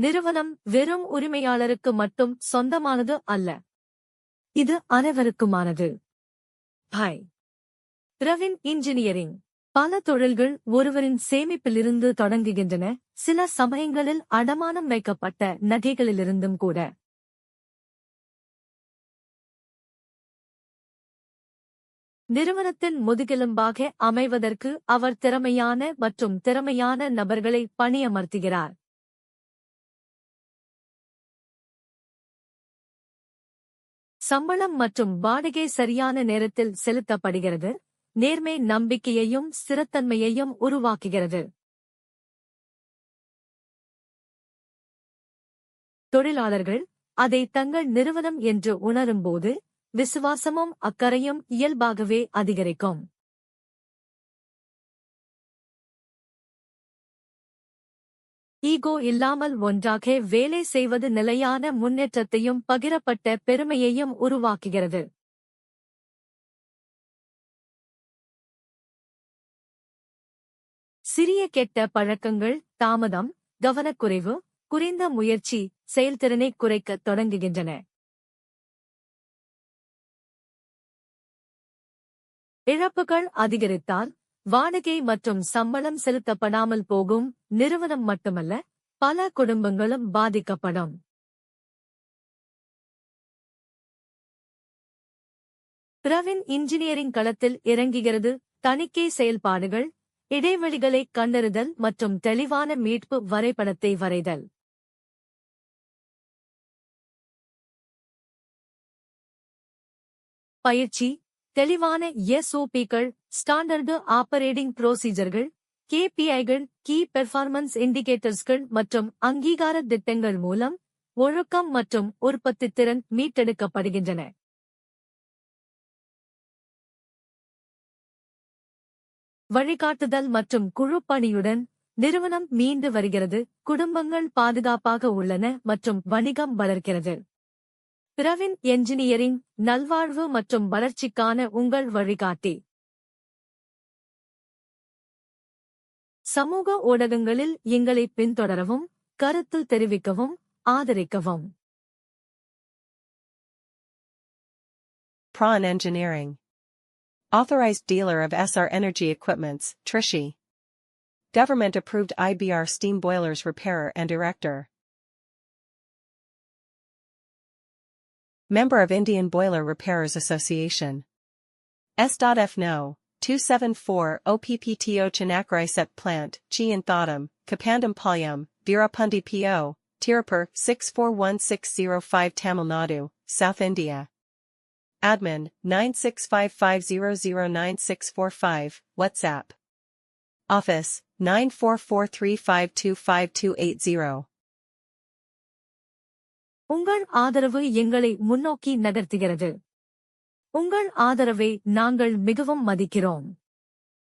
நிறுவனம் வெறும் உரிமையாளருக்கு மட்டும் சொந்தமானது அல்ல. இது அனைவருக்குமானது. பை. ரவின் இன்ஜினியரிங். பல தொழில்கள் ஒருவரின் சேமிப்பிலிருந்து தொடங்குகின்றன. சில சமயங்களில் அடமானம் வைக்கப்பட்ட நகைகளிலிருந்தும் கூட. நிறுவனத்தின் முதுகெலும்பாக அமைவதற்கு அவர் திறமையான மற்றும் திறமையான நபர்களை பணியமர்த்துகிறார். சம்பளம் மற்றும் வாடகை சரியான நேரத்தில் செலுத்தப்படுகிறது. நேர்மை நம்பிக்கையையும் ஸ்திரத்தன்மையையும் உருவாக்குகிறது. தொழிலாளர்கள் அதை தங்கள் நிறுவனம் என்று உணரும்போது விசுவாசமும் அக்கறையும் இயல்பாகவே அதிகரிக்கும். ஈகோ இல்லாமல் ஒன்றாக வேலை செய்வது நிலையான முன்னேற்றத்தையும் பகிரப்பட்ட பெருமையையும் உருவாக்குகிறது. சிறிய கெட்ட பழக்கங்கள் தாமதம் கவனக்குறைவு குறைந்த முயற்சி செயல்திறனை குறைக்கத் தொடங்குகின்றன. இழப்புகள் அதிகரித்தால் வாடகை மற்றும் சம்பளம் செலுத்தப்படாமல் போகும் நிறுவனம் மட்டுமல்ல பல குடும்பங்களும் பாதிக்கப்படும். பிரவின் இன்ஜினியரிங் களத்தில் இறங்குகிறது. தணிக்கை செயல்பாடுகள் இடைவெளிகளை கண்டறிதல் மற்றும் தெளிவான மீட்பு வரைபடத்தை வரைதல். பயிற்சி தெளிவான எஸ்ஓபிக்கள் ஸ்டாண்டர்டு ஆப்பரேட்டிங் ப்ரோசீஜர்கள் கேபிஐகள் கீ பெர்ஃபார்மன்ஸ் இண்டிகேட்டர்ஸ்கள் மற்றும் அங்கீகார திட்டங்கள் மூலம் ஒழுக்கம் மற்றும் உற்பத்தி திறன் மீட்டெடுக்கப்படுகின்றன. வழிகாட்டுதல் மற்றும் குழு பணியுடன் நிறுவனம் மீண்டு வருகிறது. குடும்பங்கள் பாதுகாப்பாக உள்ளன மற்றும் வணிகம் வளர்கிறது. பிரவின் என்ஜினியரிங் நல்வாழ்வு மற்றும் வளர்ச்சிக்கான உங்கள் வழிகாட்டி சமூக ஊடகங்களில் எங்களை பின்தொடரவும் கருத்து தெரிவிக்கவும் ஆதரிக்கவும் Prawn Engineering. Authorized dealer of SR Energy Equipments, Trishi. Government approved IBR steam boilers repairer and erector. Member of Indian Boiler Repairers Association. S.F. No. 274 OPPTO Chinakrai Set Plant, Chi and Thodam, Kapandam Palyam, Virapundi PO, Tirupur 641605 Tamil Nadu, South India. Admin 9655009645, WhatsApp. Office 94435252280. உங்கள் ஆதரவு எங்களை முன்னோக்கி நகர்த்துகிறது. உங்கள் ஆதரவை நாங்கள் மிகவும் மதிக்கிறோம்.